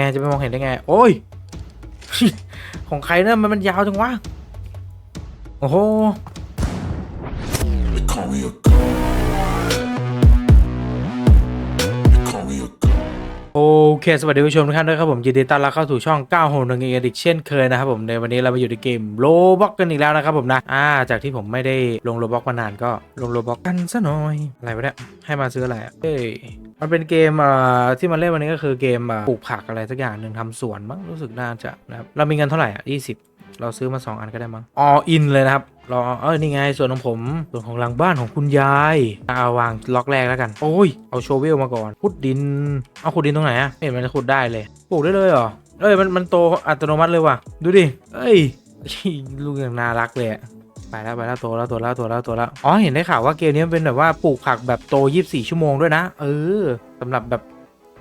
ไงจะไปมองเห็นได้ไง โอ้ย ของใครเนี่ยมันมันยาวจังวะ โอ้โห โอเค สวัสดีผู้ชมทุกท่านด้วยครับผมยินดีต้อนรับเข้าสู่ช่อง9 6 1อีกเช่นเคยนะครับผมในวันนี้เรามาอยู่ในเกมโลบ็อกกันอีกแล้วนะครับผมนะอ่าจากที่ผมไม่ได้ลงโลบ็อกมานานก็ลงโลบ็อกกันซะหน่อยอะไรวะเนี่ยให้มาซื้ออะไรอะเอ้ยมันเป็นเกมเอ่อที่มาเล่นวันนี้ก็คือเกมปลูกผักอะไรสักอย่างหนึ่งทำสวนมั้งรู้สึกน่าจะนะครับเรามีเงินเท่าไหร่อะ20เราซื้อมา 2 อันก็ได้มั้ง all in เลยนะครับ รอเออนี่ไงส่วนของผมส่วนของหลังบ้านของคุณยายเอาวางล็อกแรกแล้วกัน โอ้ยเอาโชเวลมาก่อนขุดดินเอาขุดดินตรงไหนอะไม่เห็นมันจะขุดได้เลยปลูกได้เลยเหรอเอ้ยมันมันโตอัตโนมัติเลยว่ะดูดิเอ้ยลูกอย่างน่ารักเลยอะไปแล้วไปแล้วโตแล้วโตแล้วโตแล้วโตแล้วอ๋อเห็นได้ข่าวว่าเกมนี้เป็นแบบว่าปลูกผักแบบโต 24 ชั่วโมงด้วยนะ เออสำหรับแบบ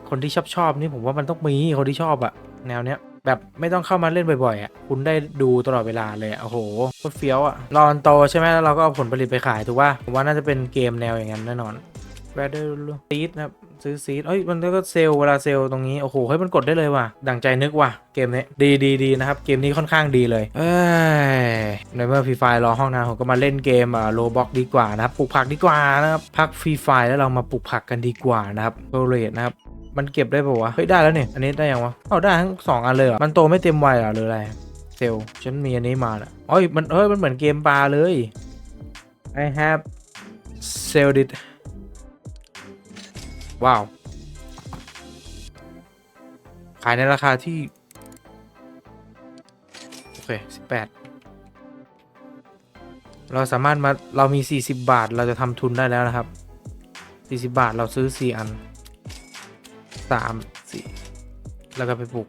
คนที่ชอบชอบนี่ผมว่ามันต้องมีคนที่ชอบอะแนวเนี้ย แบบไม่ต้องเข้ามาเล่นบ่อยๆอะคุณได้ดูตลอดเวลาเลยโอ้โหโคตรเฟี้ยวอะรอมันโตใช่ไหมแล้วเราก็เอาผลผลิตไปขายถูกป่ะผมว่าน่าจะเป็นเกมแนวอย่างนั้นแน่นอนแวดเดอร์ซีดนะครับซื้อซีดเอ้ยมันก็เซลเวลาเซลตรงนี้โอ้โหเฮ้ยมันกดได้เลยว่ะดังใจนึกว่ะเกมนี้ดีดีดีนะครับเกมนี้ค่อนข้างดีเลย เอ้ยในเมื่อฟรีไฟรอห้องนานผมก็มาเล่นเกมอ่าโลบ็อกดีกว่านะครับปลูกผักดีกว่านะครับพักฟรีไฟแล้วเรามาปลูกผักกันดีกว่านะครับโปรเรทนะครับ มันเก็บได้ป่าวะ เฮ้ยได้แล้วเนี่ยอันนี้ได้ยังวะเอาได้ทั้งสองอันเลยเหรอมันโตไม่เต็มวัยเหรอหรืออะไร เซลฉันมีอันนี้มาล้วเอ้ยมันเฮ้ยมันเหมือนเกมปลาเลย I have sold it ว้าว ขายในราคาที่ โอเค18เราสามารถมา เรามี 40 บาทเราจะทำทุนได้แล้วนะครับ 40 บาทเราซื้อ 4 อัน สามสี่แล้วก็ไปปลูก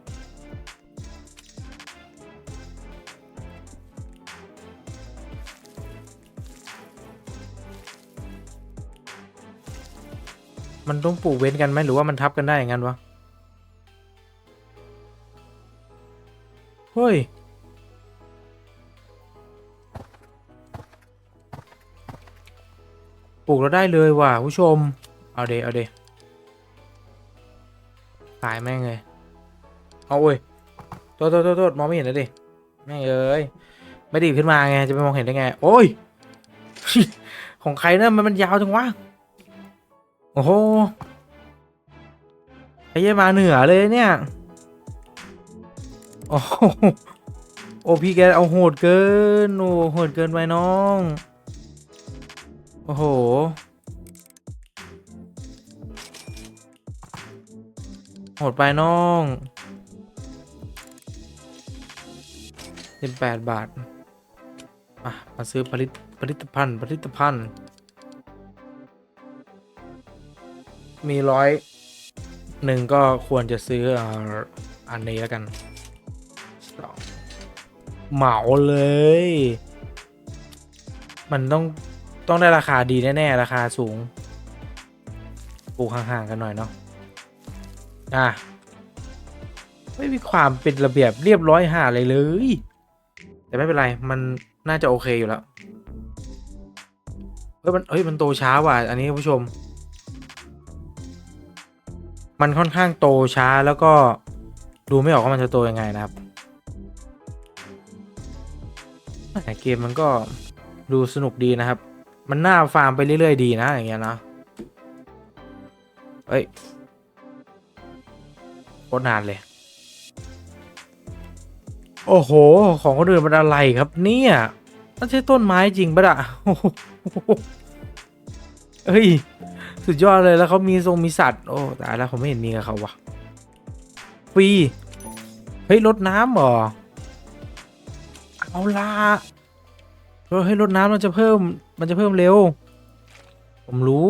มันต้องปลูกเว้นกันไหมหรือว่ามันทับกันได้อย่างนั้นวะ เฮ้ยปลูกแล้วได้เลยว่ะผู้ชม เอาเดเอาเด ตายแม่งเลย เอาเว้ยโทษโทษโทษมองไม่เห็นเลยดิ แม่งเอ้ย ไม่ดีขึ้นมาไง จะไปมองเห็นได้ไง โอ้ย ของใครเนี่ยมันมันยาวจังวะ โอ้โหไอ้เหี้ยมาเหนือเลยเนี่ย โอ้โหโอ้พี่แกเอาโหดเกิน โอ้โหดเกินไปน้อง โอ้โห โหดไปน้องสิบแปดบาท อะ มาซื้อผลิตผลิตภัณฑ์ผลิตภัณฑ์ มีร้อยหนึ่งก็ควรจะซื้ออ,อันนี้แล้วกันสองเหมาเลย มันต้องต้องได้ราคาดีแน่ ๆ ราคาสูง ปลูกห่าง ๆ กันหน่อยเนาะ อะไม่มีความเป็นระเบียบเรียบร้อยหาอะไรเลย แต่ไม่เป็นไร มันน่าจะโอเคอยู่แล้วเฮ้ยมันเฮ้ยมันโตช้าว่ะอันนี้ผู้ชม มันค่อนข้างโตช้าแล้วก็ดูไม่ออกว่ามันจะโตยังไงนะครับแต่เกมมันก็ดูสนุกดีนะครับ มันน่าฟาร์มไปเรื่อยๆดีนะอย่างเงี้ยนะเฮ้ย โคตรนานเลย โอ้โห ของคนอื่นมันอะไรครับเนี่ยมันใช่ต้นไม้จริงปะอะเฮ้ย สุดยอดเลยแล้วเขามีทรงมีสัตว์ โอ้ตายแล้วผมไม่เห็นมีกับเขาวะฟรี เฮ้ยรดน้ำเหรอ เอาละเออให้รดน้ำมันจะเพิ่ม มันจะเพิ่มเร็ว ผมรู้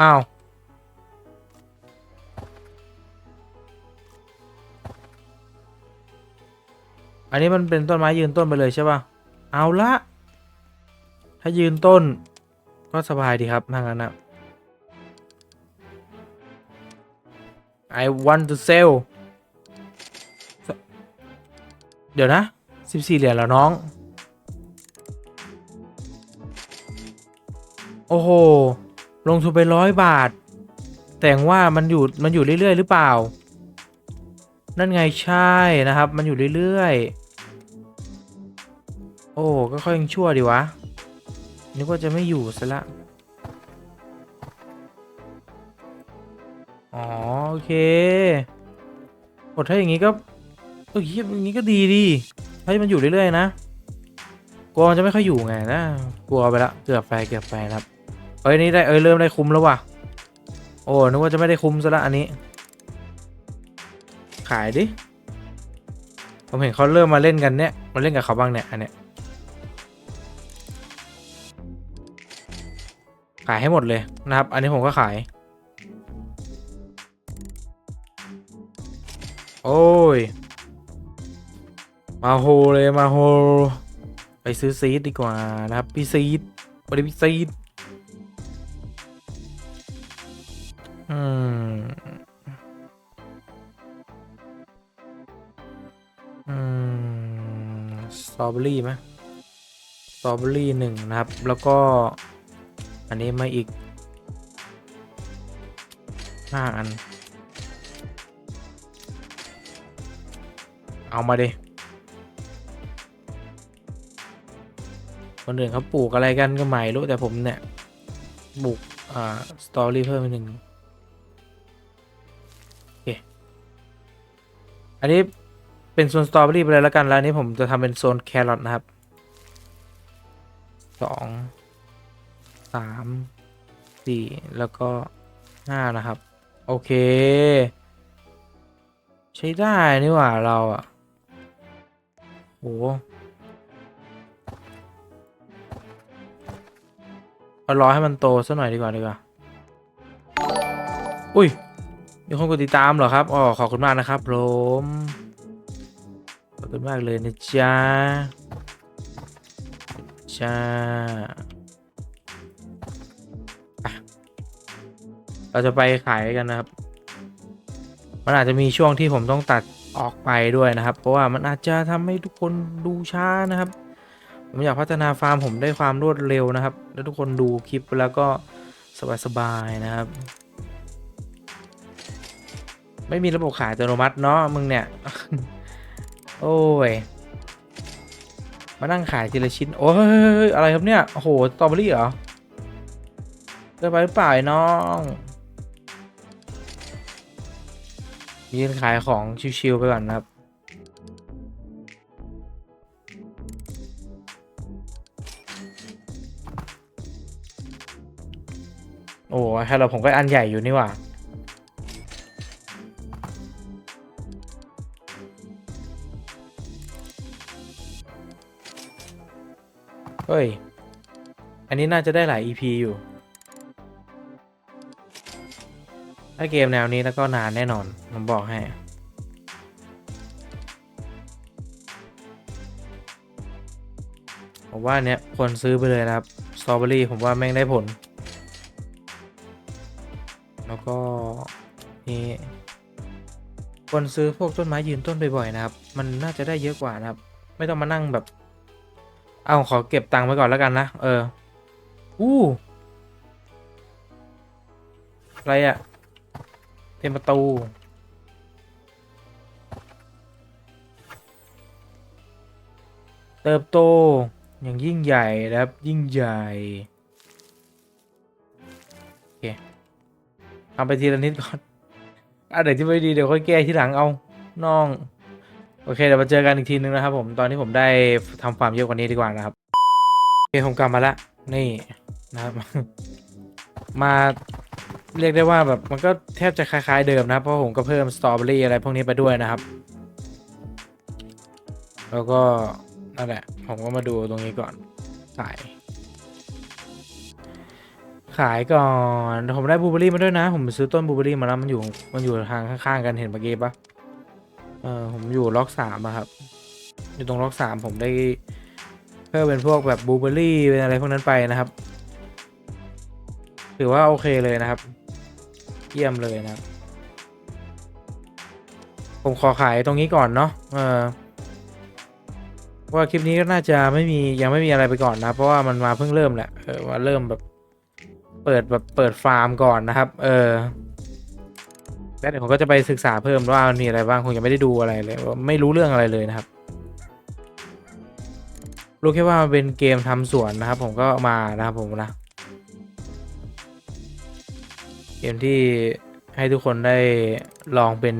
อ้าว อันนี้มันเป็นต้นไม้ยืนต้นไปเลยใช่ป่ะ เอาละถ้ายืนต้น ก็สบายดีครับถ้างั้นนะ I want to sell เดี๋ยวนะ 14 เหรียญแล้วน้อง โอ้โห ลงทุนไปร้อยบาท แต่งว่ามันอยู่ มันอยู่เรื่อย ๆ หรือเปล่า นั่นไงใช่นะครับ มันอยู่เรื่อย ๆ อ้ก็ค่อยยังชั่วดีวะ นึกว่าจะไม่อยู่ซะละ อ๋อ โอเคโอ้ถ้าอย่างงี้ก็เออเหี้ยอย่างงี้ก็ดีดีให้มันอยู่เรื่อยๆนะ กลัวมันจะไม่ค่อยอยู่ไงนะ กลัวไปละ เกือบไปเกือบไปครับ เอ้ยนี่ได้ เอ้ยเริ่มได้คุ้มแล้วว่ะ โอ้ นึกว่าจะไม่ได้คุ้มซะละอันนี้ ขายดิ ผมเห็นเขาเริ่มมาเล่นกันเนี่ย มาเล่นกับเขาบ้างเนี่ยอันเนี้ยายให้หมดเลยนะครับ อันนี้ผมก็ขาย โอ้ย มาโฮเลยมาโฮ ไปซื้อซีดดีกว่านะครับ พี่ซีดวันนี้พี่ซีดอืม อืม สตรอเบอรี่ไหมสตรอเบอรี่หนึ่งนะครับ แล้วก็ อันนี้มาอีกห้าอัน เอามาดิคนอื่นเขาปลูกอะไรกันก็ไม่รู้แต่ผมเนี่ยปลูกอ่าสตอรี่เพิ่มอีกหนึ่งอันนี้เป็นโซนสตรอเบอรี่ไปเลยแล้วกันแล้วอันนี้ผมจะทำเป็นโซนแครอทนะครับสอง สามสี่แล้วก็ห้านะครับ โอเค ใช้ได้นี่หว่าเราอะโหเอารอให้มันโตสักหน่อยดีกว่าดีกว่า อุ้ยมีคนกดติดตามเหรอครับ อ๋อ ขอบคุณมากนะครับผมขอบคุณมากเลยนะจ๊ะจ้า เราจะไปขายกันนะครับ มันอาจจะมีช่วงที่ผมต้องตัดออกไปด้วยนะครับ เพราะว่ามันอาจจะทำให้ทุกคนดูช้านะครับ ผมอยากพัฒนาฟาร์มผมได้ความรวดเร็วนะครับ แล้วทุกคนดูคลิปแล้วก็สบายๆนะครับ ไม่มีระบบขายอัตโนมัติเนาะมึงเนี่ย โอ้ยมานั่งขายทีละชิ้น โอ้ยอะไรครับเนี่ย โอ้โหสตรอเบอรี่เหรอเกินไปหรือเปล่าไอ้น้อง ยืนขายของชิวๆไปก่อนนะครับ โอ้แค่เราผมก็อันใหญ่อยู่นี่หว่าเฮ้ย อันนี้น่าจะได้หลาย EP อยู่ ถ้าเกมแนวนี้แล้วก็นานแน่นอน ผมบอกให้ ผมว่าเนี้ยควรซื้อไปเลยนะครับสตรอเบอรี่ผมว่าแม่งได้ผล แล้วก็นี่ควรซื้อพวกต้นไม้ยืนต้นบ่อยๆนะครับ มันน่าจะได้เยอะกว่านะครับ ไม่ต้องมานั่งแบบ เอาขอเก็บตังค์ไว้ก่อนแล้วกันนะ เออ อู้ อะไรอะ เป็นประตู เติบโต อย่างยิ่งใหญ่นะครับ ยิ่งใหญ่ โอเคทำไปทีละนิดก่อนอะไรที่ไม่ดีเดี๋ยวค่อยแก้ที่หลังเอาน้อง โอเคเดี๋ยวมาเจอกันอีกทีนึงนะครับผมตอนที่ผมได้ทำฟาร์มเยอะกว่านี้ดีกว่านะครับโอเคผมกลับมาละนี่นะครับมา เรียกได้ว่าแบบมันก็แทบจะคล้าย ๆ เดิมนะครับ เพราะผมก็เพิ่มสตรอเบอรี่อะไรพวกนี้ไปด้วยนะครับ แล้วก็นั่นแหละ ผมก็มาดูตรงนี้ก่อนขาย ขายก่อนผมได้บลูเบอรี่มาด้วยนะ ผมซื้อต้นบลูเบอรี่มาแล้วมันอยู่มันอยู่ทางข้างๆกันเห็นเมื่อกี้ปะเออผมอยู่ล็อกสามอะครับ อยู่ตรงล็อกสามผมได้เพิ่มเป็นพวกแบบบลูเบอรี่เป็นอะไรพวกนั้นไปนะครับถือว่าโอเคเลยนะครับ เยี่ยมเลยนะ ผมขอขายตรงนี้ก่อนเนาะเออว่าคลิปนี้ก็น่าจะไม่มียังไม่มีอะไรไปก่อนนะ เพราะว่ามันมาเพิ่งเริ่มแหละเออมาเริ่มแบบเปิดแบบเปิดฟาร์มก่อนนะครับ เออแล้วเดี๋ยวผมก็จะไปศึกษาเพิ่มว่ามันมีอะไรบ้างคงยังไม่ได้ดูอะไรเลยไม่รู้เรื่องอะไรเลยนะครับ รู้แค่ว่ามันเป็นเกมทำสวนนะครับ ผมก็มานะครับผมนะ เกมที่ให้ทุกคนได้ลองเป็น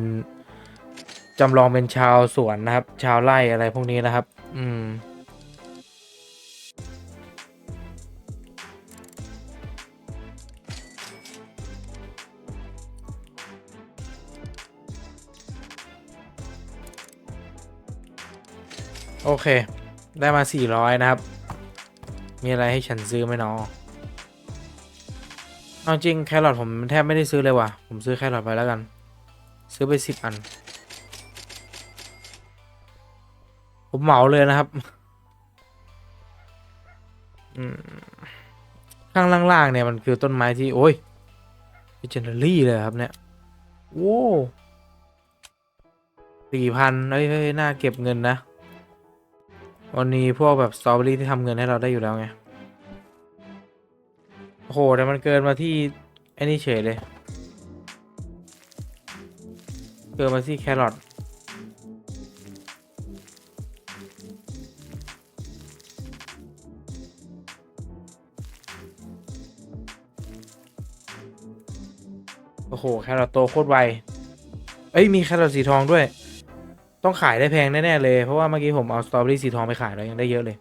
จำลองเป็นชาวสวนนะครับ ชาวไร่อะไรพวกนี้นะครับ อืมโอเค ได้มา 400 นะครับ มีอะไรให้ฉันซื้อไหมเนาะ เอาจริงแครอทผมแทบไม่ได้ซื้อเลยว่ะ ผมซื้อแครอทไปแล้วกัน ซื้อไป10อัน ผมเหมาเลยนะครับ ข้างล่างๆเนี่ยมันคือต้นไม้ที่ โอ้ยเจนเนอรี่เลยครับเนี่ยโว้สี่พันเฮ้ยเฮ้ยน่าเก็บเงินนะ วันนี้พวกแบบสตรอเบอรี่ที่ทำเงินให้เราได้อยู่แล้วไง โอ้โหแต่มันเกินมาที่ไอ้นี่เฉยเลย เกินมาที่แครอทโอ้โห แครอทโตโคตรไว เอ้ย มีแครอทสีทองด้วย ต้องขายได้แพงแน่ ๆ เลย เพราะว่าเมื่อกี้ผมเอาสตรอเบอรี่สีทองไปขายแล้วยังได้เยอะเลย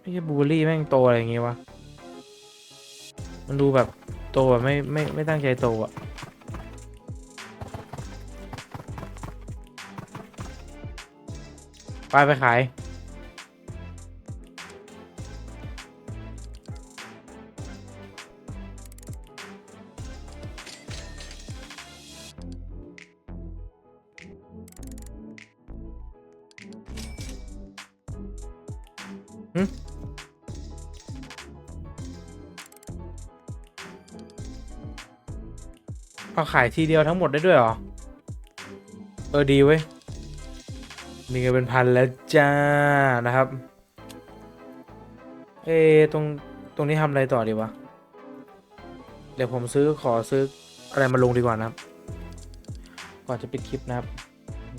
ไม่ใช่บูเบอรี่แม่งโตอะไรอย่างงี้วะ มันดูแบบโตแบบไม่ไม่ไม่ตั้งใจโตอะไปไปขาย เอาขายทีเดียวทั้งหมดได้ด้วยเหรอ เออดีเว้ย มีเงินเป็นพันแล้วจ้านะครับ เอตรงตรงนี้ทำอะไรต่อดีวะ เดี๋ยวผมซื้อขอซื้ออะไรมาลงดีกว่านะครับ ก่อนจะปิดคลิปนะครับ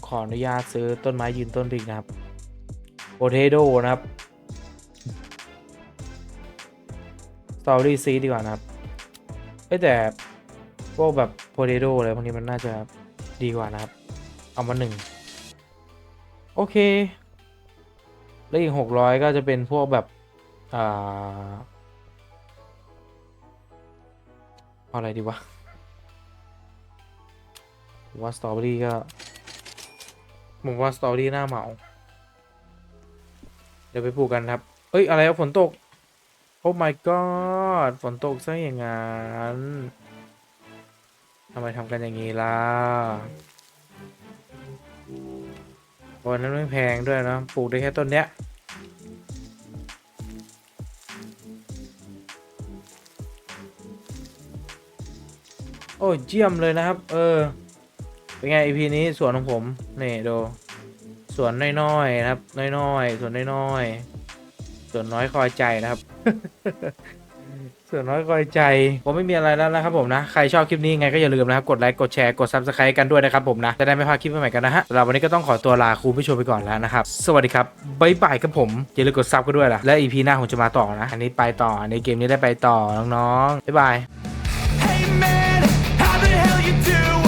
ขออนุญาตซื้อต้นไม้ยืนต้นริกนะครับโพเทโดนะครับสตอรี่ซีดีกว่านะครับเอ้แต่พวกแบบ โพเ t โ o อะไรพวกนี้มันน่าจะดีกว่านะครับ เอามาหนึ่งโอเค แล้วอีกหกร้อยก็จะเป็นพวกแบบอ่าอะไรดีวะว่าสตรอเบอรี่ก็ผมว่าสตรอเบอรี่หน้าเหมา เดี๋ยวไปปลูกกันครับ เอ้ย อะไรอะฝนตก โอ้ my god ฝนตกซะอย่างงั้น ทำไมทำกันอย่างนี้ล่ะวันนั้นไม่แพงด้วยนะปลูกได้แค่ต้นเนี้ยโอ้ยเยี่ยมเลยนะครับ เออ เป็นไง EP นี้สวนของผม นี่ดูสวนน้อยๆนะครับ น้อยๆสวนน้อยๆสวนน้อยคอยใจนะครับ ส่วนน้อยกอยใจผมไม่มีอะไรแล้วนะครับผมนะ ใครชอบคลิปนี้ไงก็อย่าลืมนะครับ กดไลค์กดแชร์กด subscribe กันด้วยนะครับผมนะ จะได้ไม่พลาดคลิปใหม่ๆกันนะฮะสำหรับวันนี้ก็ต้องขอตัวลาคุณผู้ชมไปก่อนแล้วนะครับ สวัสดีครับบ๊ายบายครับผม อย่าลืมกดซับกันด้วยล่ะและอีพีหน้าผมจะมาต่อนะ อันนี้ไปต่อในเกมนี้ได้ไปต่อน้องๆบ๊ายบาย Hey man, how the hell you doing?